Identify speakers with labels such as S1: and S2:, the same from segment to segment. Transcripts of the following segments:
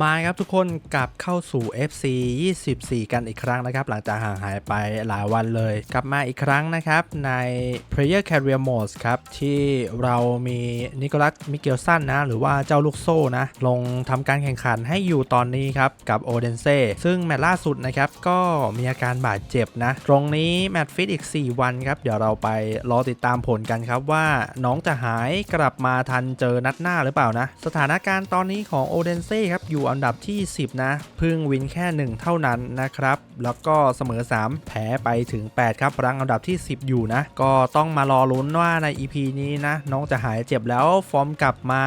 S1: มาครับทุกคนกลับเข้าสู่ FC 24 กันอีกครั้งนะครับ หลังจากห่างหายไปหลายวันเลย กลับมาอีกครั้งนะครับ ใน Player Career Mode ครับ ที่เรามีนิโคลัสมิเกลสันนะ หรือว่าเจ้าลูกโซ่นะ ลงทำการแข่งขันให้อยู่ตอนนี้ครับ กับโอเดนเซ่ซึ่งแมตช์ล่าสุดนะครับ ก็มีอาการบาดเจ็บนะ ตรงนี้แมตช์ฟิตอีก 4 วันครับ เดี๋ยวเราไปรอติดตามผลกันครับว่าน้องจะหายกลับมาทันเจอนัดหน้าหรือเปล่านะ สถานการณ์ตอนนี้ของโอเดนเซ่ครับอยู่อันดับที่ 10 นะ พึ่งวินแค่ 1 เท่านั้นนะครับ แล้วก็เสมอ 3 แพ้ไปถึง 8 ครับรังอันดับที่ 10 อยู่นะ ก็ต้องมารอลุ้นว่าใน EP นี้นะ น้องจะหายเจ็บแล้วฟอร์มกลับมา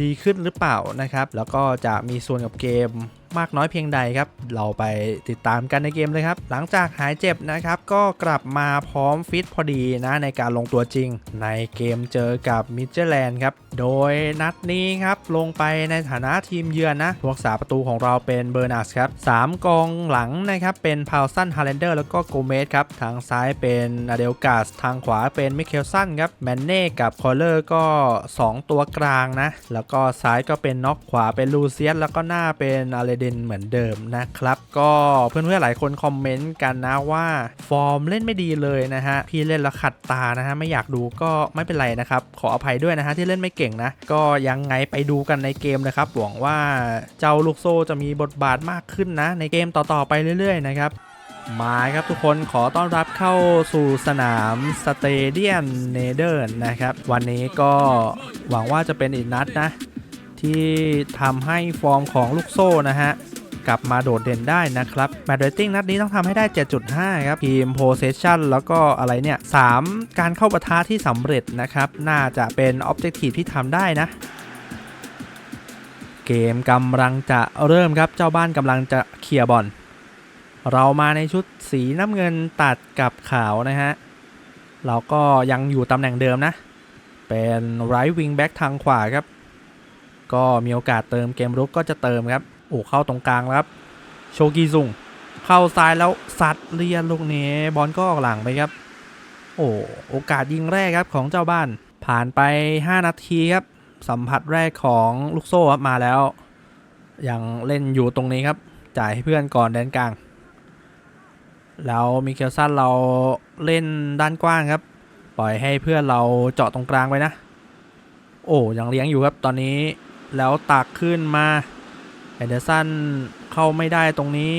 S1: ดีขึ้นหรือเปล่านะครับ แล้วก็จะมีส่วนกับเกมมากน้อยเพียงใดครับ เราไปติดตามกันในเกมเลยครับ หลังจากหายเจ็บนะครับ ก็กลับมาพร้อมฟิตพอดีนะในการลงตัวจริง ในเกมเจอกับมิเจอร์แลนด์ครับ โดยนัดนี้ครับลงไปในฐานะทีมเยือนนะรักษาประตูของเราเป็นเบอร์นัสครับ3กองหลังนะครับเป็นพาวสันฮาเลนเดอร์แล้วก็โกเมสครับ ทางซ้ายเป็นอเดลกาส ทางขวาเป็นมิเคลสันครับ แมนเน่กับคอลเลอร์ก็ 2 ตัวกลางนะ แล้วก็ซ้ายก็เป็นน็อกขวาเป็นลูเซียสแล้วก็หน้าเป็นอาเลเดนเหมือนเดิมนะครับ ก็เพื่อนๆหลายคนคอมเมนต์กันนะว่าฟอร์มเล่นไม่ดีเลยนะฮะพี่เล่นแล้วขัดตานะฮะไม่อยากดูก็ไม่เป็นไรนะครับ ขออภัยด้วยนะฮะที่เล่นไม่เก่งนะ ก็ยังไงไปดูกันในเกมนะครับหวังว่าเจ้าลูกโซ่จะมีบทบาทมากขึ้นนะ ในเกมต่อๆไปเรื่อยๆนะครับมาครับทุกคนขอต้อนรับเข้าสู่สนามสเตเดียมเนเดอร์นะครับ วันนี้ก็หวังว่าจะเป็นอีกนัดนะ ที่ทำให้ฟอร์มของลูกโซ่นะฮะกลับมาโดดเด่นได้นะครับแมตช์เรตติ้งนัดนี้ต้องทำให้ได้ 7.5 ครับทีมโพเซชันแล้วก็อะไรเนี่ย3การเข้าปะทะที่สำเร็จนะครับ น่าจะเป็นออบเจกตีฟที่ทำได้นะ เกมกำลังจะเริ่มครับเจ้าบ้านกำลังจะเคลียร์บอลเรามาในชุดสีน้ำเงินตัดกับขาวนะฮะเราก็ยังอยู่ตำแหน่งเดิมนะ เป็นไรวิงแบ็กทางขวาครับ ก็มีโอกาสเติมเกมรุกก็จะเติมครับโอ้เข้าตรงกลางครับ โชกีซุงเข้าซ้ายแล้วสัดเลียนลูกนี้บอลก็ออกหลังไปครับ โอ้โอกาสยิงแรกครับของเจ้าบ้านผ่านไป 5 นาทีครับสัมผัสแรกของลูกโซ่ครับมาแล้ว ยังเล่นอยู่ตรงนี้ครับ จ่ายให้เพื่อนก่อนแดนกลาง แล้วมิเคลสันเราเล่นด้านกว้างครับ ปล่อยให้เพื่อนเราเจาะตรงกลางไปนะ โอ้ยังเลี้ยงอยู่ครับตอนนี้ แล้วตักขึ้นมาแอนเดอร์สันเข้าไม่ได้ตรงนี้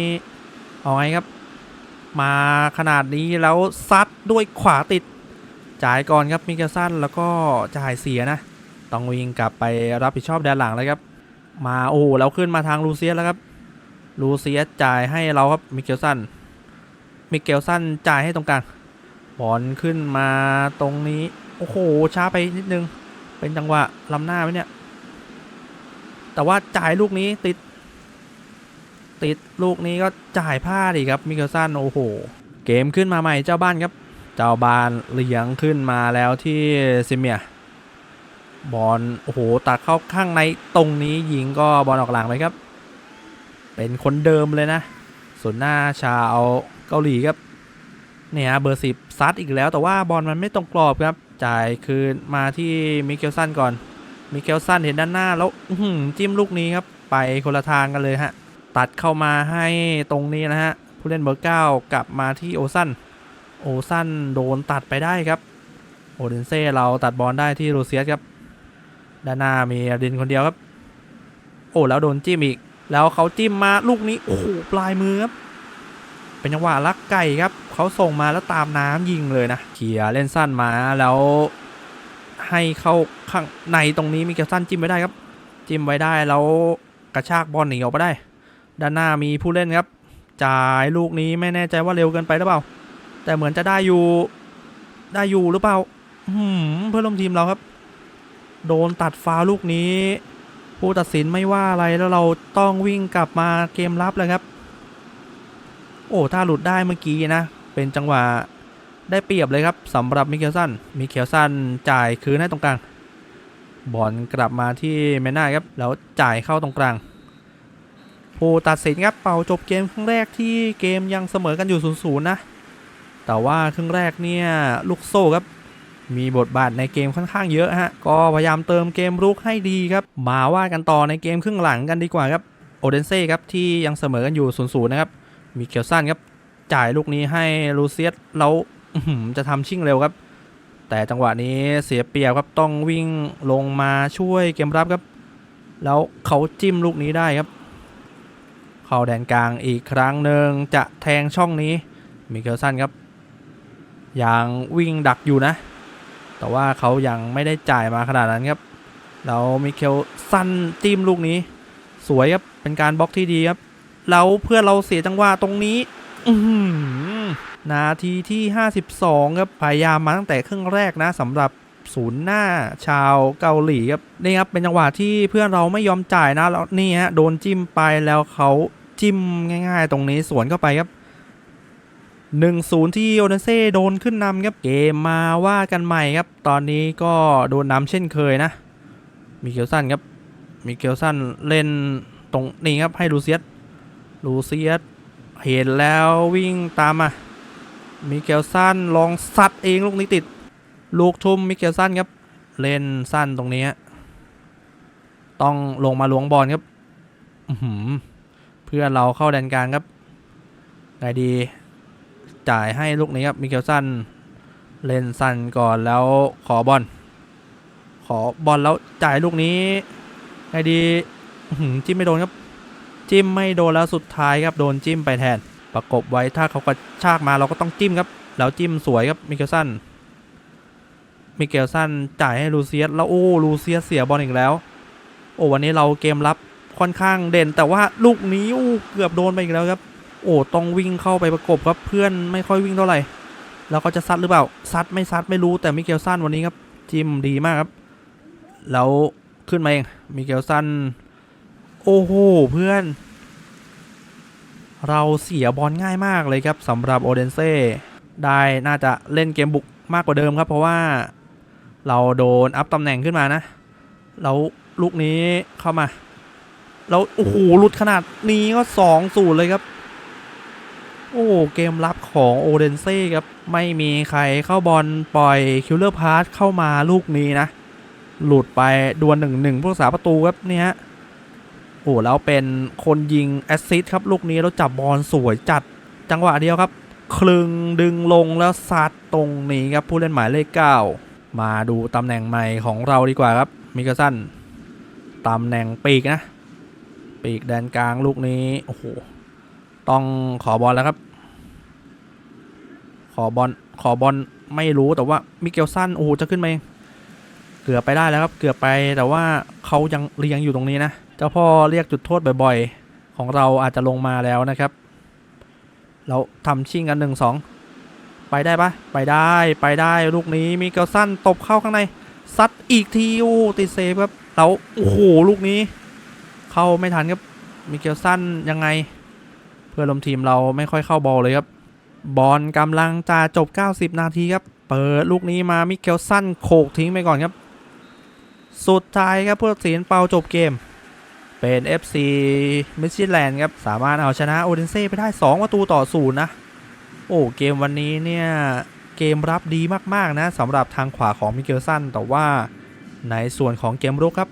S1: เอาไงครับ มาขนาดนี้แล้วซัดด้วยขวาติด จ่ายก่อนครับมิเคลสันแล้วก็จ่ายเสียนะ ต้องวิ่งกลับไปรับผิดชอบแดนหลังเลยครับ มาโอ้แล้วขึ้นมาทางลูเซียสแล้วครับ ลูเซียสจ่ายให้เราครับมิเคลสัน มิเกลสันจ่ายให้ตรงกลาง บอลขึ้นมาตรงนี้ โอ้โหช้าไปนิดนึง เป็นจังหวะลำหน้าไหมเนี่ย แต่ว่าจ่ายลูกนี้ติด ติดลูกนี้ก็จ่ายพลาดอีกครับมิเกลสันโอ้โห เกมขึ้นมาใหม่เจ้าบ้านครับ เจ้าบ้านเลี้ยงขึ้นมาแล้วที่ซิเมียบอลโอ้โหตัดเข้าข้างในตรงนี้ยิงก็บอลออกหลังไปครับ เป็นคนเดิมเลยนะส่วนหน้าชาวเกาหลีครับเนี่ยเบอร์สิบซัดอีกแล้วแต่ว่าบอลมันไม่ตรงกรอบครับ จ่ายคืนมาที่มิเกลสันก่อน มิเกลสันเห็นด้านหน้าแล้วจิ้มลูกนี้ครับ ไปคนละทางกันเลยฮะ ตัดเข้ามาให้ตรงนี้นะฮะ ผู้เล่นเบอร์เก้ากลับมาที่โอซันโอซันโดนตัดไปได้ครับ โอเดนเซ่เราตัดบอลได้ที่โรเซียสครับ ด้านหน้ามีอดินคนเดียวครับ โอ้แล้วโดนจิ้มอีก แล้วเขาจิ้มมาลูกนี้โอ้โหปลายมือครับเป็นจังหวะลักไก่ครับ เขาส่งมาแล้วตามน้ำยิงเลยนะเขียเล่นสั้นมาแล้ว ให้เข้าข้างในตรงนี้มีแกสั้นจิ้มไว้ได้ครับ จิ้มไว้ได้แล้วกระชากบอลหนีออกไปได้ ด้านหน้ามีผู้เล่นครับ จ่ายลูกนี้ไม่แน่ใจว่าเร็วเกินไปหรือเปล่า แต่เหมือนจะได้อยู่ได้อยู่หรือเปล่าเพื่อนร่วมทีมเราครับ โดนตัดฟาล์ลูกนี้ ผู้ตัดสินไม่ว่าอะไรแล้วเราต้องวิ่งกลับมาเกมรับเลยครับ โอ้ถ้าหลุดได้เมื่อกี้นะ เป็นจังหวะ ได้เปรียบเลยครับสำหรับมิเคลสันมิเคลสันจ่ายคืนให้ตรงกลาง บอลกลับมาที่เมน่าครับ แล้วจ่ายเข้าตรงกลางผู้ตัดสินครับเป่าจบเกมครึ่งแรกที่เกมยังเสมอกันอยู่0ูนย์นะ แต่ว่าครึ่งแรกเนี่ยลูกโซ่ครับ มีบทบาทในเกมค่อนข้างเยอะฮะ ก็พยายามเติมเกมรุกให้ดีครับ มาว่ากันต่อในเกมครึ่งหลังกันดีกว่าครับ โอเดนเซ่ครับที่ยังเสมอกันอยู่0ูนย์นะครับมิเกลสันครับจ่ายลูกนี้ให้ลูเซียสแล้ว จะทำชิ่งเร็วครับ แต่จังหวะนี้เสียเปรียบครับต้องวิ่งลงมาช่วยเกมรับครับ แล้วเขาจิ้มลูกนี้ได้ครับ เข้าแดนกลางอีกครั้งหนึ่งจะแทงช่องนี้มิเกลสันครับยังวิ่งดักอยู่นะ แต่ว่าเขายังไม่ได้จ่ายมาขนาดนั้นครับแล้วมิเคลสั้นจิ้มลูกนี้ สวยครับเป็นการบล็อกที่ดีครับแล้วเพื่อนเราเสียจังหวะตรงนี้ อื นาทีที่ 52 ครับพยายามมาตั้งแต่ครึ่งแรกนะสำหรับศูนย์หน้าชาวเกาหลีครับนี่ครับเป็นจังหวะที่เพื่อนเราไม่ยอมจ่ายนะแล้วนี่ฮะโดนจิ้มไปแล้วเขาจิ้มง่าย ๆ ตรงนี้สวนเข้าไปครับ1-0 ที่โอเนเซ่โดนขึ้นนำครับเกมมาว่ากันใหม่ครับ ตอนนี้ก็โดนนำเช่นเคยนะมิเกลสันครับมิเกลสันเล่นตรงนี้ครับให้ลูเซียสลูเซียสเห็นแล้ววิ่งตามมา มิเกลสันลองซัดเองลูกนี้ติด ลูกทุ่มมิเกลสันครับ เล่นสั้นตรงนี้ ต้องลงมาล้วงบอลครับเพื่อเราเข้าแดนกลางครับไงดี จ่ายให้ลูกนี้ครับมิเกลสันเล่นสั้นก่อนแล้วขอบอลขอบอลแล้วจ่ายลูกนี้ไงดีจิ้มไม่โดนครับ จิ้มไม่โดนแล้วสุดท้ายครับโดนจิ้มไปแทน ประกบไว้ถ้าเขากระชากมาเราก็ต้องจิ้มครับ แล้วจิ้มสวยครับมิเกลสันมิเกลสันจ่ายให้ลูเซียสแล้วโอ้ลูเซียสเสียบอลอีกแล้ว โอ้วันนี้เราเกมรับค่อนข้างเด่น แต่ว่าลูกนี้โอ้เกือบโดนไปอีกแล้วครับ โอ้ต้องวิ่งเข้าไปประกบครับเพื่อนไม่ค่อยวิ่งเท่าไหร่ แล้วก็จะซัดหรือเปล่าซัดไม่ซัดไม่รู้แต่มิเกลสันวันนี้ครับจิ้มดีมากครับ แล้วขึ้นมาเองมิเกลสันโอ้โหเพื่อน เราเสียบอลง่ายมากเลยครับสำหรับโอเดนเซ่ได้น่าจะเล่นเกมบุกมากกว่าเดิมครับ เพราะว่าเราโดนอัพตำแหน่งขึ้นมานะแล้วลูกนี้เข้ามาแล้วโอ้โหหลุดขนาดนี้ก็สองศูนย์เลยครับ โอ้เกมรับของโอเดนเซ่ครับ ไม่มีใครเข้าบอลปล่อยคิลเลอร์พาสเข้ามาลูกนี้นะ หลุดไปดวลหนึ่งหนึ่งผู้รักษาประตูครับเนี่ย โอ้แล้วเป็นคนยิงแอสซิสต์ครับลูกนี้แล้วจับบอลสวยจัดจังหวะเดียวครับ คลึงดึงลงแล้วซัดตรงนี้ครับผู้เล่นหมายเลขเก้ามาดูตำแหน่งใหม่ของเราดีกว่าครับมิกาสันตำแหน่งปีกนะ ปีกแดนกลางลูกนี้โอ้โหต้องขอบอลแล้วครับ ขอบอลขอบอลไม่รู้แต่ว่ามิเกลสันโอ้โหจะขึ้นมาเองเกือบไปได้แล้วครับเกือบไปแต่ว่าเขายังเรียงอยู่ตรงนี้นะเจ้าพ่อเรียกจุดโทษบ่อยๆ ของเราอาจจะลงมาแล้วนะครับ เราทำชิงกันหนึ่งสองไปได้ปะไปได้ไปได้ลูกนี้มีเกลสั้นตบเข้าข้างในซัดอีกทีโอ้ติดเซฟครับเราโอ้โหลูกนี้ เข้าไม่ทันครับมิเกลสั้นยังไง เพื่อนร่วมทีมเราไม่ค่อยเข้าบอลเลยครับบอลกำลังจะจบ 90 นาทีครับ เปิดลูกนี้มามิเกลสั้นโขกทิ้งไปก่อนครับ สุดท้ายครับผู้ตัดสินเป่าจบเกม เป็น FC มิชิแลนด์ครับ สามารถเอาชนะโอเดนเซ่ไปได้ 2 ประตูต่อศูนย์นะ โอ้เกมวันนี้เนี่ย เกมรับดีมากๆนะสำหรับทางขวาของมิเกลสันแต่ว่าในส่วนของเกมรุกครับ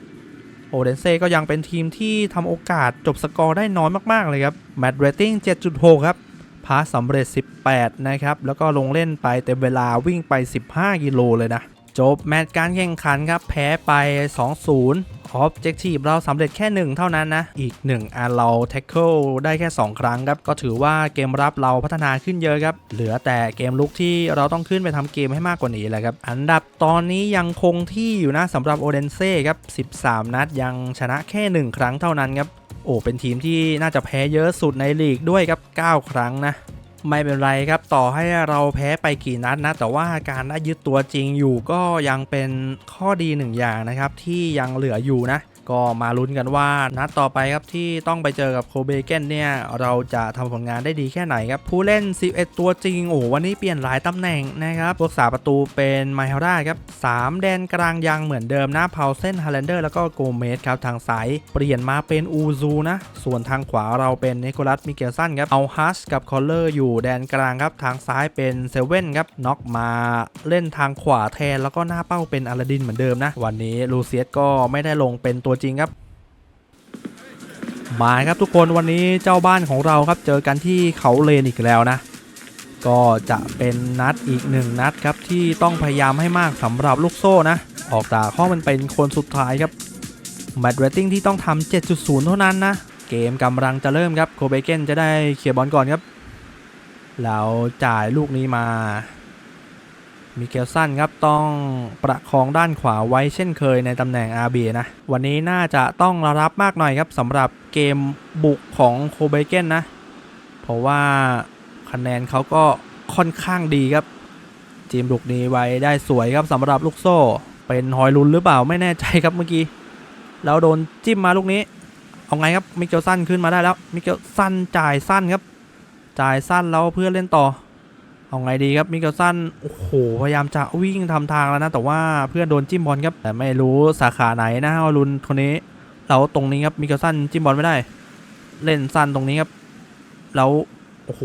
S1: โอเดนเซ่ก็ยังเป็นทีมที่ทำโอกาสจบสกอร์ได้น้อยมากๆเลยครับแมตช์เรตติ้ง7.6 ครับพาสสำเร็จ 18 นะครับ แล้วก็ลงเล่นไปเต็มเวลาวิ่งไป 15 กิโลเลยนะ จบแมตช์การแข่งขันครับ แพ้ไป 2-0ออบเจกทีฟเราสำเร็จแค่ 1 เท่านั้นนะ อีก 1อันเราแท็กเกิลได้แค่ 2 ครั้งครับ ก็ถือว่าเกมรับเราพัฒนาขึ้นเยอะครับ เหลือแต่เกมลุกที่เราต้องขึ้นไปทำเกมให้มากกว่านี้แหละครับ อันดับตอนนี้ยังคงที่อยู่นะสำหรับโอเดนเซ่ครับ 13 นัดยังชนะแค่ 1 ครั้งเท่านั้นครับ โอ้เป็นทีมที่น่าจะแพ้เยอะสุดในลีกด้วยครับ 9 ครั้งนะ ไม่เป็นไรครับต่อให้เราแพ้ไปกี่นัดนะ แต่ว่าการได้ยึดตัวจริงอยู่ก็ยังเป็นข้อดีหนึ่งอย่างนะครับที่ยังเหลืออยู่นะ ก็มาลุ้นกันว่านัดต่อไปครับที่ต้องไปเจอกับโคเบเกนเนี่ยเราจะทำผลงานได้ดีแค่ไหนครับ ผู้เล่น 11 ตัวจริงโอ้วันนี้เปลี่ยนหลายตำแหน่งนะครับพวกษาประตูเป็นไมเฮราครับ3แดนกลางยังเหมือนเดิมนะเพาเซนฮาแลนเดอร์แล้วก็โกเมสครับทางซ้ายเปลี่ยนมาเป็นอูซูนะ ส่วนทางขวาเราเป็นนิโคลัสมิเกลสันครับเอาฮัสกับคอลเลอร์อยู่แดนกลางครับทางซ้ายเป็นเซเว่นครับน็อกมาเล่นทางขวาแทนแล้วก็หน้าเป้าเป็นอลาดินเหมือนเดิมนะ วันนี้ลูเซียสก็ไม่ได้ลงเป็นตัวจริงครับมาครับทุกคนวันนี้เจ้าบ้านของเราครับเจอกันที่เขาเลนอีกแล้วนะ ก็จะเป็นนัดอีกหนึ่งนัดครับที่ต้องพยายามให้มากสำหรับลูกโซ่นะ ออกจากห้องมันเป็นคนสุดท้ายครับแมตช์เรตติ้งที่ต้องทำ 7.0 เท่านั้นนะ เกมกำลังจะเริ่มครับโคเบเกนจะได้เคลียร์บอลก่อนครับแล้วจ่ายลูกนี้มา มิเกลสันครับต้องประคองด้านขวาไว้เช่นเคยในตำแหน่ง RB นะ วันนี้น่าจะต้องรับมากหน่อยครับสำหรับเกมบุกของโคเบเกนนะ เพราะว่าคะแนนเขาก็ค่อนข้างดีครับทีมลูกนี้ไว้ได้สวยครับสำหรับลูกโซ่ เป็นฮอยลุนหรือเปล่าไม่แน่ใจครับเมื่อกี้แล้วโดนจิ้มมาลูกนี้ เอาไงครับมิเกลสันขึ้นมาได้แล้วมิเกลสันจ่ายสั้นครับ จ่ายสั้นแล้วเพื่อเล่นต่อ เอาไงดีครับมิเกลสันโอ้โห พยายามจะวิ่งทำทางแล้วนะ แต่ว่าเพื่อนโดนจิ้มบอลครับ แต่ไม่รู้สาขาไหนนะฮอยลุนคนนี้แล้วตรงนี้ครับมิเกลสันจิ้มบอลไม่ได้ เล่นสั้นตรงนี้ครับ แล้วโอ้โห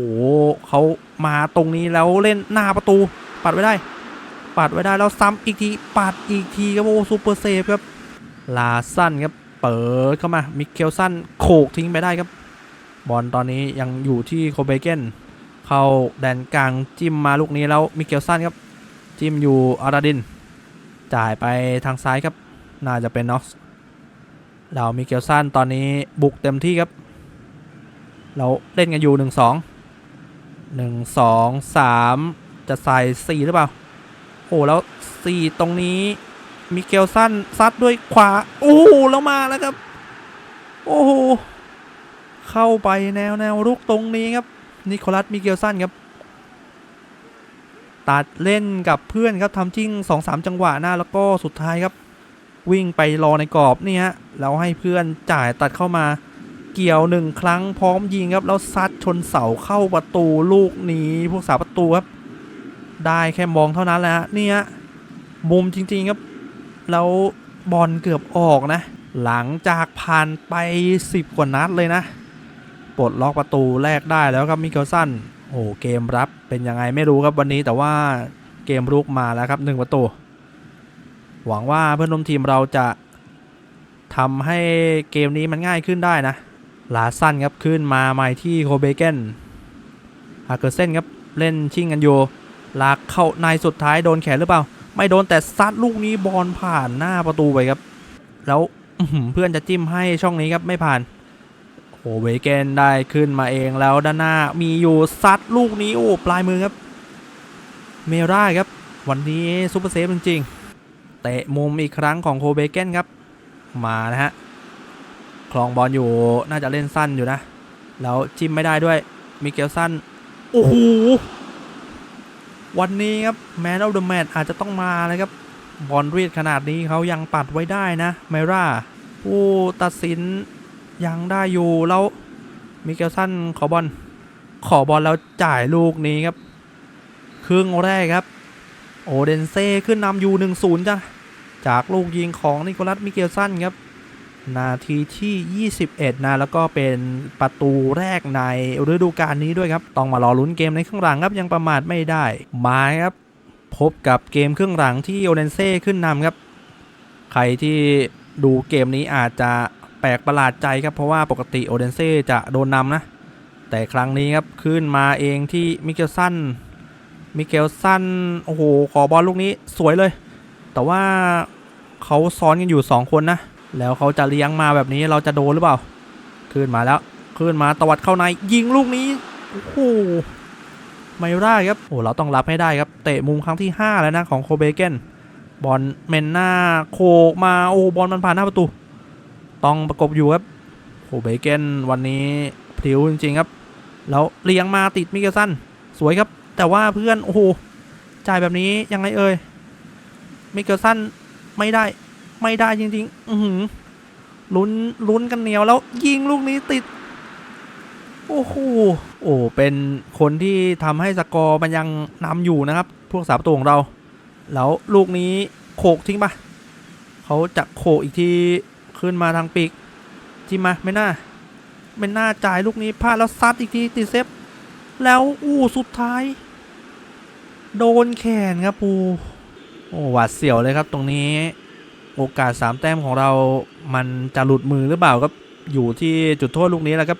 S1: เขามาตรงนี้แล้วเล่นหน้าประตู ปัดไว้ได้ ปัดไว้ได้แล้วซ้ำอีกที ปัดอีกทีครับโอ้ซูเปอร์เซฟครับ ลาสั้นครับ เปิดเข้ามา มิเคลสันโขกทิ้งไปได้ครับ บอลตอนนี้ยังอยู่ที่โคเบเกน เข้าแดนกลางจิ้มมาลูกนี้แล้วมิเคลสันครับ จิ้มอยู่อาราดิน จ่ายไปทางซ้ายครับ น่าจะเป็นน็อกส์เรามิเคลสันตอนนี้บุกเต็มที่ครับ เราเล่นกันอยู่ 1 2 1 2 3 จะใส่ 4 หรือเปล่า โอ้แล้ว 4 ตรงนี้มิเกลสันซัดด้วยขวา โอ้โหแล้วมาแล้วครับ โอ้โหเข้าไปแนวแนวรุกตรงนี้ครับ นิโคลัสมิเกลสันครับ ตัดเล่นกับเพื่อนครับทำจิ้ง2-3จังหวะหน้าแล้วก็สุดท้ายครับ วิ่งไปรอในกรอบนี่ฮะแล้วให้เพื่อนจ่ายตัดเข้ามาเกี่ยวหนึ่งครั้งพร้อมยิงครับแล้วซัดชนเสาเข้าประตูลูกนี้พวกสาประตูครับ ได้แค่มองเท่านั้นแหละฮะนี่ฮะมุมจริงๆครับ แล้วบอลเกือบออกนะ หลังจากผ่านไป 10 กว่านัดเลยนะ ปลดล็อกประตูแรกได้แล้วครับมิเกลสันโอ้เกมรับเป็นยังไงไม่รู้ครับวันนี้แต่ว่าเกมรุกมาแล้วครับหนึ่งประตู หวังว่าเพื่อนร่วมทีมเราจะทำให้เกมนี้มันง่ายขึ้นได้นะลาสั้นครับขึ้นมาใหม่ที่โคเบเกนฮาเกอร์เซนครับเล่นชิงกันอยู่ลากเข้าในสุดท้ายโดนแขนหรือเปล่า ไม่โดนแต่ซัดลูกนี้บอลผ่านหน้าประตูไปครับ แล้วเพื่อนจะจิ้มให้ช่องนี้ครับไม่ผ่าน โคเบเกนได้ขึ้นมาเองแล้วด้านหน้ามีอยู่ซัดลูกนี้โอ้ปลายมือครับ เมร่าครับ วันนี้ซูเปอร์เซฟจริงๆเตะมุมอีกครั้งของโคเบเกนครับ มานะฮะคลองบอลอยู่น่าจะเล่นสั้นอยู่นะ แล้วจิ้มไม่ได้ด้วยมิเกลสั้นโอ้โหวันนี้ครับแมน of เดอะแมตอาจจะต้องมาเลยครับบอลเรียดขนาดนี้เขายังปัดไว้ได้นะไมร่าผู้ตัดสิน ยังได้อยู่แล้วมิเกลสันขอบอลขอบอลแล้วจ่ายลูกนี้ครับ ครึ่งแรกครับ โอเดนเซ่ขึ้นนำอยู่1-0จ้ะจากลูกยิงของนิโคลัสมิเกลสันครับ นาทีที่ 21 นะ แล้วก็เป็นประตูแรกในฤดูกาลนี้ด้วยครับ ต้องมารอลุ้นเกมในครึ่งหลังครับ ยังประมาทไม่ได้มาครับพบกับเกมครึ่งหลังที่โอเดนเซ่ขึ้นนำครับ ใครที่ดูเกมนี้อาจจะ ปลกประหลาดใจครับเพราะว่าปกติโอเดนเซ่จะโดนนำนะ แต่ครั้งนี้ครับขึ้นมาเองที่มิเกลสันมิเกลสันโอ้โหขอบอลลูกนี้สวยเลย แต่ว่าเขาซ้อนกันอยู่ 2 คนนะ แล้วเขาจะเลี้ยงมาแบบนี้เราจะโดนหรือเปล่า ขึ้นมาแล้ว ขึ้นมาตวัดเข้าในยิงลูกนี้โอ้โหไม่ได้ครับโอ้เราต้องรับให้ได้ครับเตะมุมครั้งที่ 5 แล้วนะของโคเบเกนบอลเมนหน้าโคกมาโอ้บอลมันผ่านหน้าประตู ต้องประกบอยู่ครับโคเบเกนวันนี้พลิ้วจริงๆครับ แล้วเลี้ยงมาติดมิเกลสันสวยครับ แต่ว่าเพื่อนโอ้โหจ่ายแบบนี้ยังไงเอ่ยมิเกลสันไม่ได้ไม่ได้จริงๆ อือหือลุ้นลุ้นกันเหนียวแล้วยิงลูกนี้ติด โอ้โหโอ้เป็นคนที่ทำให้สกอร์มันยังนำอยู่นะครับ พวกสาประตูของเรา แล้วลูกนี้โขกทิ้งปะเขาจะโขกอีกที ขึ้นมาทางปีกจิ้มมาไม่น่า ไม่น่าจ่ายลูกนี้พลาดแล้วซัดอีกทีติดเซฟแล้วอู้สุดท้าย โดนแขนครับปูโอ้หวาดเสียวเลยครับตรงนี้ โอกาส3แต้มของเรามันจะหลุดมือหรือเปล่าครับอยู่ที่จุดโทษลูกนี้แหละครับ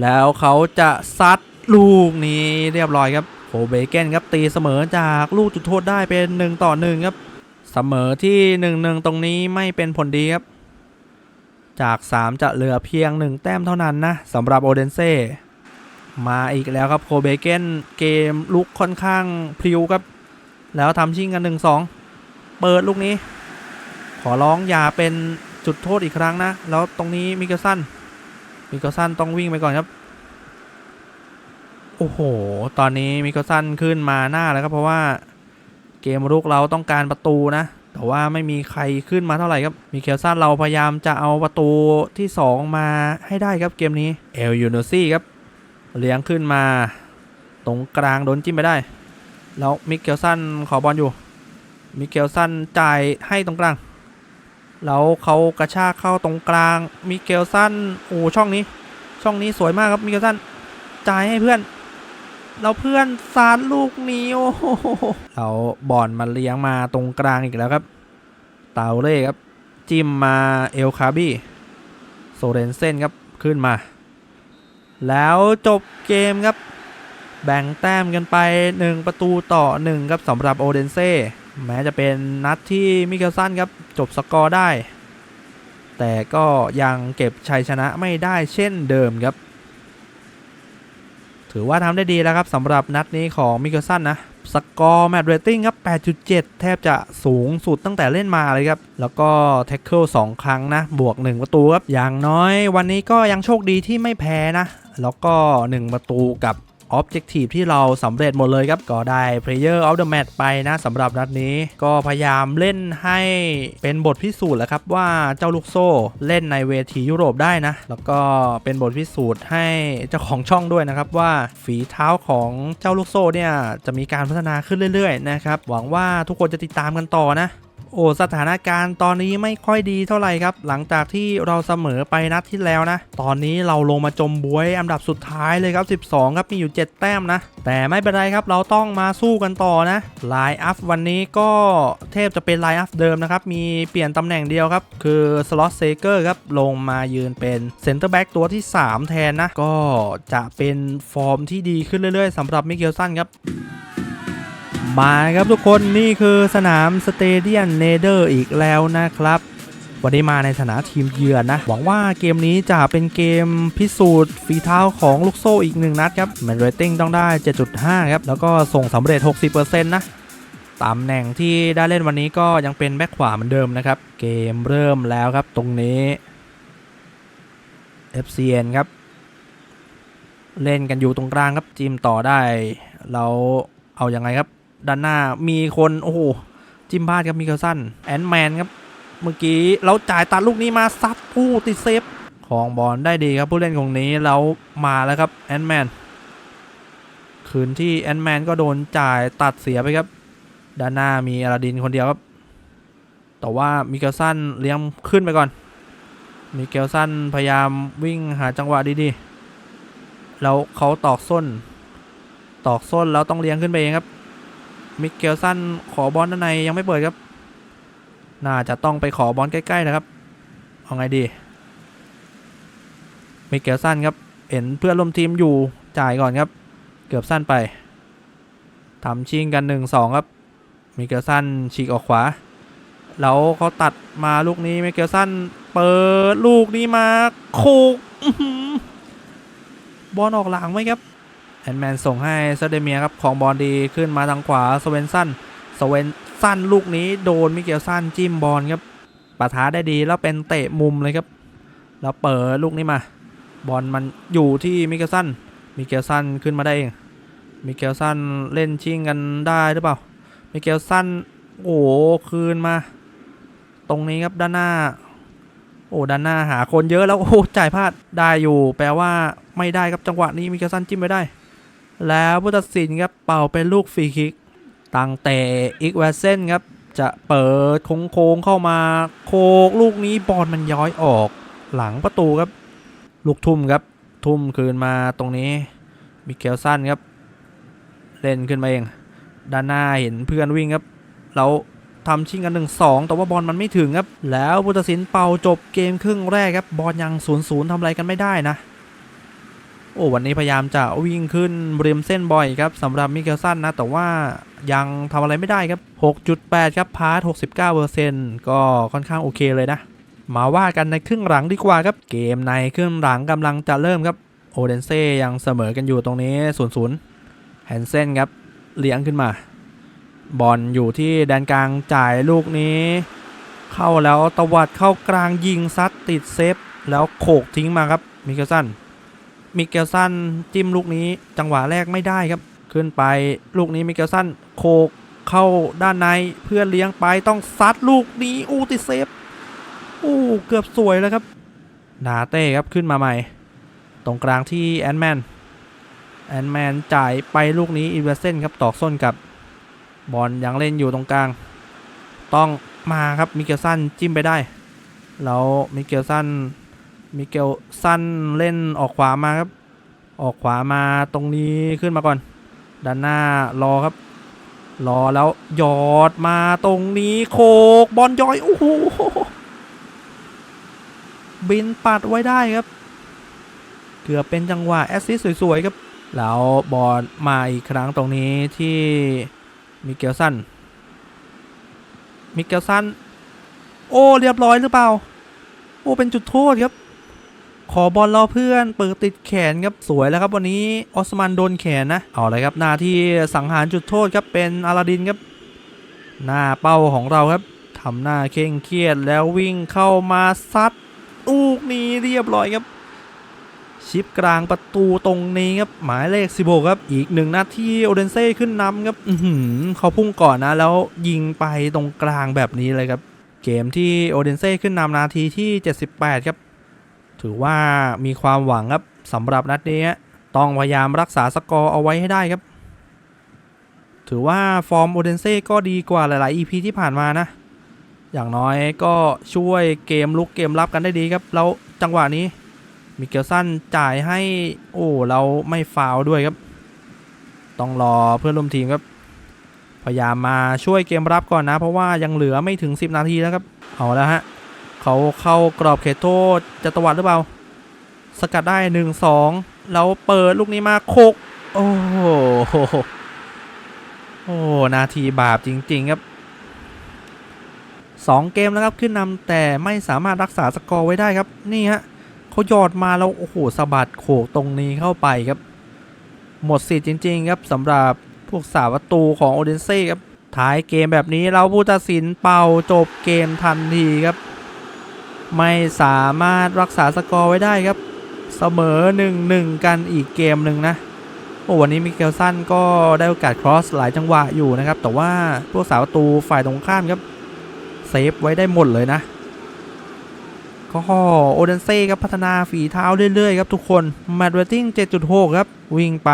S1: แล้วเขาจะซัดลูกนี้เรียบร้อยครับโฟเบเกนครับตีเสมอจากลูกจุดโทษได้เป็น1ต่อ1ครับเสมอที่ 1-1 ตรงนี้ไม่เป็นผลดีครับ จาก 3 จะเหลือเพียง 1 แต้มเท่านั้นนะสำหรับโอเดนเซ่มาอีกแล้วครับโคเบเกนเกมลุกค่อนข้างพริ้วครับ แล้วทำชิงกัน 1-2 เปิดลูกนี้ ขอร้องอย่าเป็นจุดโทษอีกครั้งนะ แล้วตรงนี้มิเกลสันมิเกลสันต้องวิ่งไปก่อนครับ โอ้โห ตอนนี้มิเกลสันขึ้นมาหน้าแล้วครับเพราะว่าเกมรุกเราต้องการประตูนะ แต่ว่าไม่มีใครขึ้นมาเท่าไหร่ครับมิเคลสันเราพยายามจะเอาประตูที่ 2 มาให้ได้ครับเกมนี้ เอลยูโนซี่ครับ เลี้ยงขึ้นมา ตรงกลางโดนจิ้มไปได้ แล้วมิเกลสันขอบอลอยู่ มิเกลสันจ่ายให้ตรงกลาง แล้วเขากระชากเข้าตรงกลาง มิเกลสันโอ้ช่องนี้ ช่องนี้สวยมากครับมิเกลสันจ่ายให้เพื่อน แล้วเพื่อนสาดลูกนี้โอ้โหเราบอลมาเลี้ยงมาตรงกลางอีกแล้วครับ เตาเล่ครับ จิ้มมาเอลคาบี้โซเรนเซนครับขึ้นมา แล้วจบเกมครับ แบ่งแต้มกันไป 1 ประตูต่อ 1 ครับสำหรับโอเดนเซ่แม้จะเป็นนัดที่มิเกลสันครับ จบสกอร์ได้ แต่ก็ยังเก็บชัยชนะไม่ได้เช่นเดิมครับ ถือว่าทำได้ดีแล้วครับสำหรับนัดนี้ของมิเกลสันนะสกอร์แมตช์เรตติ้งครับ 8.7 แทบจะสูงสุดตั้งแต่เล่นมาเลยครับ แล้วก็แท็กเกิล2ครั้งนะ บวก 1 ประตูครับ อย่างน้อยวันนี้ก็ยังโชคดีที่ไม่แพ้นะ แล้วก็ 1 ประตูกับ Objective ที่เราสำเร็จหมดเลยครับ ก็ได้ Player of the Match ไปนะสำหรับนัดนี้ ก็พยายามเล่นให้เป็นบทพิสูจน์แล้วครับว่าเจ้าลูกโซ่เล่นในเวทียุโรปได้นะ แล้วก็เป็นบทพิสูจน์ให้เจ้าของช่องด้วยนะครับว่าฝีเท้าของเจ้าลูกโซ่เนี่ยจะมีการพัฒนาขึ้นเรื่อยๆนะครับหวังว่าทุกคนจะติดตามกันต่อนะ โอ้สถานการณ์ตอนนี้ไม่ค่อยดีเท่าไหร่ครับ หลังจากที่เราเสมอไปนัดที่แล้วนะ ตอนนี้เราลงมาจมบวยอันดับสุดท้ายเลยครับ 12 ครับมีอยู่ 7 แต้มนะ แต่ไม่เป็นไรครับเราต้องมาสู้กันต่อนะไลน์อัพวันนี้ก็เทพจะเป็นไลน์อัพเดิมนะครับ มีเปลี่ยนตำแหน่งเดียวครับ คือสล็อตเซเกอร์ครับลงมายืนเป็นเซนเตอร์แบ็กตัวที่ 3 แทนนะ ก็จะเป็นฟอร์มที่ดีขึ้นเรื่อยๆสำหรับมิเกลสันครับ มาครับทุกคนนี่คือสนามสเตเดียนเนเดอร์อีกแล้วนะครับ วันนี้มาในฐานะทีมเยือนนะ หวังว่าเกมนี้จะเป็นเกมพิสูจน์ฝีเท้าของลูกโซ่อีกหนึ่งนัดครับแมนเรตติ้งต้องได้ 7.5 ครับ แล้วก็ส่งสำเร็จ 60%นะตำแหน่งที่ได้เล่นวันนี้ก็ยังเป็นแบ็คขวาเหมือนเดิมนะครับ เกมเริ่มแล้วครับตรงนี้ FCN ครับ เล่นกันอยู่ตรงกลางครับจิมต่อได้ เราเอาอยัางไงครับ ด้านหน้ามีคนโอ้โหจิมพลาดครับมิเคลสันแอนแมนครับเมื่อกี้เราจ่ายตัดลูกนี้มาซัดผู้ติดเซฟของบอลได้ดีครับผู้เล่นของนี้แล้วมาแล้วครับแอนแมนคืนที่แอนแมนก็โดนจ่ายตัดเสียไปครับ ด้านหน้ามีอาราดินคนเดียวครับ แต่ว่ามิเคลสันเลี้ยงขึ้นไปก่อน มิเคลสันพยายามวิ่งหาจังหวะดีๆ แล้วเขาตอกส้น ตอกส้นแล้วต้องเลี้ยงขึ้นไปเองครับ มิเกลสันขอบอลด้านในยังไม่เปิดครับ น่าจะต้องไปขอบอลใกล้ๆนะครับ เอาไงดี มิเกลสันครับ เห็นเพื่อนร่วมทีมอยู่จ่ายก่อนครับ เกือบสั้นไปทำชิงกัน 1-2 ครับ มิเกลสันฉีกออกขวา แล้วเขาตัดมาลูกนี้มิเกลสันเปิดลูกนี้มาโคกบอลออกหลังไหมครับ แอนแมนส่งให้เซเดเมียครับของบอลดีขึ้นมาทางขวาสเวนสันสเวนสันลูกนี้โดนมิเกลสันจิ้มบอลครับปะทะได้ดีแล้วเป็นเตะมุมเลยครับ แล้วเปิดลูกนี้มา บอลมันอยู่ที่มิเกลสันมิเกลสันขึ้นมาได้เองมิเกลสันเล่นชิงกันได้หรือเปล่ามิเกลสันโอ้โหคืนมา ตรงนี้ครับด้านหน้า โอ้ด้านหน้าหาคนเยอะแล้วโอ้จ่ายพลาดได้อยู่ แปลว่าไม่ได้ครับจังหวะนี้มิเกลสันจิ้มไม่ได้ แล้วผู้ตัดสินครับเป่าเป็นลูกฟรีคิก ตั้งแต่อีกเวเซนครับ จะเปิดโค้งเข้ามาโคกลูกนี้บอลมันย้อยออก หลังประตูครับ ลูกทุ่มครับ ทุ่มคืนมาตรงนี้มิเคลสันครับ เล่นขึ้นมาเอง ด้านหน้าเห็นเพื่อนวิ่งครับ แล้วทำชิงกัน1-2แต่ว่าบอลมันไม่ถึงครับ แล้วผู้ตัดสินเป่าจบเกมครึ่งแรกครับ บอลยัง0-0ทำอะไรกันไม่ได้นะ โอ้วันนี้พยายามจะวิ่งขึ้นเริมเส้นบ่อยครับสำหรับมิเกลสันนะ แต่ว่ายังทำอะไรไม่ได้ครับ 6.8 ครับพาร์ท69%ก็ค่อนข้างโอเคเลยนะ มาว่ากันในครึ่งหลังดีกว่าครับ เกมในครึ่งหลังกำลังจะเริ่มครับ โอเดนเซ่ยังเสมอกันอยู่ตรงนี้0-0แฮนเซนครับเลี้ยงขึ้นมา บอลอยู่ที่แดนกลางจ่ายลูกนี้ เข้าแล้วตวัดเข้ากลางยิงซัดติดเซฟ แล้วโขกทิ้งมาครับมิเกลสัน มิเกลสันจิ้มลูกนี้จังหวะแรกไม่ได้ครับ ขึ้นไปลูกนี้มิเกลสันโขกเข้าด้านในเพื่อนเลี้ยงไปต้องซัดลูกนี้อู้ติเซฟอู้เกือบสวยแล้วครับ นาเต้ครับขึ้นมาใหม่ ตรงกลางที่แอนแมนแอนแมนจ่ายไปลูกนี้อีเวอร์เซนครับตอกส้นกับบอลยังเล่นอยู่ตรงกลาง ต้องมาครับมิเกลสันจิ้มไปได้ แล้วมิเกลสัน มิเกลสั้นเล่นออกขวามาครับ ออกขวามาตรงนี้ขึ้นมาก่อน ด้านหน้ารอครับ รอแล้วหยอดมาตรงนี้โคกบอลย้อยโอ้โหบินปัดไว้ได้ครับ เกือบเป็นจังหวะแอสซิสสวยๆครับ แล้วบอลมาอีกครั้งตรงนี้ที่มิเกลสันมิเกลสันโอ้เรียบร้อยหรือเปล่า โอ้เป็นจุดโทษครับ ขอบอลรอเพื่อนเปิดติดแขนครับสวยแล้วครับวันนี้ออสมันโดนแขนนะเอาเลยครับหน้าที่สังหารจุดโทษครับเป็นอาลาดินครับหน้าเป้าของเราครับทำหน้าเคร่งเครียดแล้ววิ่งเข้ามาซัดลูกนี้เรียบร้อยครับ ชิปกลางประตูตรงนี้ครับหมายเลข16ครับอีกหนึ่งนาทีโอเดนเซ่ขึ้นนำครับอืเขาพุ่งก่อนนะ แล้วยิงไปตรงกลางแบบนี้เลยครับ เกมที่โอเดนเซ่ขึ้นนำนาทีที่ 78 ครับ ถือว่ามีความหวังครับสำหรับนัดนี้ต้องพยายามรักษาสกอร์เอาไว้ให้ได้ครับ ถือว่าฟอร์มโอเดนเซ่ก็ดีกว่าหลาย ๆ EP ที่ผ่านมานะ อย่างน้อยก็ช่วยเกมลุกเกมรับกันได้ดีครับ แล้วจังหวะนี้มิเกลสันจ่ายให้โอ้เราไม่ฟาวด้วยครับ ต้องรอเพื่อนร่วมทีมครับ พยายามมาช่วยเกมรับก่อนนะ เพราะว่ายังเหลือไม่ถึง 10 นาทีแล้วครับ เอาแล้วฮะ เขาเข้ากรอบเขตโทษจะตวัดหรือเปล่า สกัดได้1 2แล้วเปิดลูกนี้มาโคก โอ้โหโอ้นาทีบาปจริง ๆ ครับ2เกมแล้วครับขึ้นนำแต่ไม่สามารถรักษาสกอร์ไว้ได้ครับ นี่ฮะเขายอดมาแล้ว โอ้โหสะบัดโขกตรงนี้เข้าไปครับ หมดสิทธิ์จริง ๆ ครับสำหรับพวกสาวประตูของโอเดนเซ่ครับท้ายเกมแบบนี้เราผู้ตัดสินเป่าจบเกมทันทีครับ ไม่สามารถรักษาสกอร์ไว้ได้ครับ เสมอ 1-1 กันอีกเกมหนึ่งนะโอ้วันนี้มิเกลสันก็ได้โอกาสครอสหลายจังหวะอยู่นะครับ แต่ว่าพวกสาวประตูฝ่ายตรงข้ามครับเซฟไว้ได้หมดเลยนะก็โอเดนเซ่ครับพัฒนาฝีเท้าเรื่อยๆครับทุกคนแมตต์เรตติ้ง7.6 ครับ วิ่งไป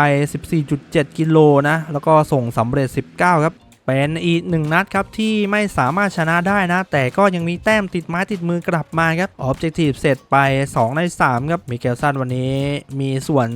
S1: 14.7 กิโลนะ แล้วก็ส่งสำเร็จ 19 ครับ เป็นอีกหนึ่งนัดครับที่ไม่สามารถชนะได้นะ แต่ก็ยังมีแต้มติดไม้ติดมือกลับมาครับออบเจกตีฟเสร็จไป 2 ใน 3 ครับมิเกลสันวันนี้มีส่วน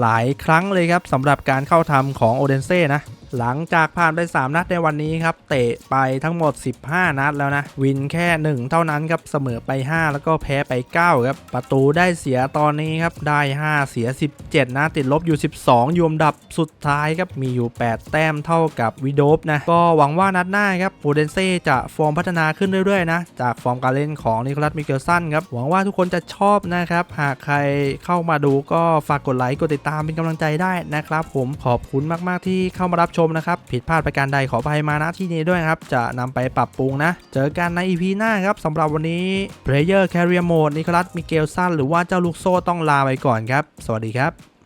S1: หลายครั้งเลยครับสำหรับการเข้าทำของโอเดนเซ่นะ หลังจากผ่านไป 3 นัดในวันนี้ครับ เตะไปทั้งหมด 15 นัดแล้วนะ วินแค่ 1 เท่านั้นครับ เสมอไป 5 แล้วก็แพ้ไป 9 ครับ ประตูได้เสียตอนนี้ครับ ได้ 5 เสีย 17 นะ ติดลบอยู่ 12 อยู่อันดับสุดท้ายครับ มีอยู่ 8 แต้มเท่ากับวิโดฟนะ ก็หวังว่านัดหน้าครับโอเดนเซ่จะฟอร์มพัฒนาขึ้นเรื่อยๆนะ จากฟอร์มการเล่นของนิโคลัสมิเกลสันครับ หวังว่าทุกคนจะชอบนะครับ หากใครเข้ามาดูก็ฝากกดไลค์ กดติดตามเป็นกำลังใจได้นะครับ ผมขอบคุณมากๆที่เข้ามารับชมนะครับ ผิดพลาดประการใดขออภัยมาณที่นี้ด้วยครับ จะนำไปปรับปรุงนะ เจอกันใน EP หน้าครับสำหรับวันนี้ Player Carrier Mode นิโคลัสมิเกลสันหรือว่าเจ้าลูกโซ่ต้องลาไปก่อนครับ สวัสดีครับ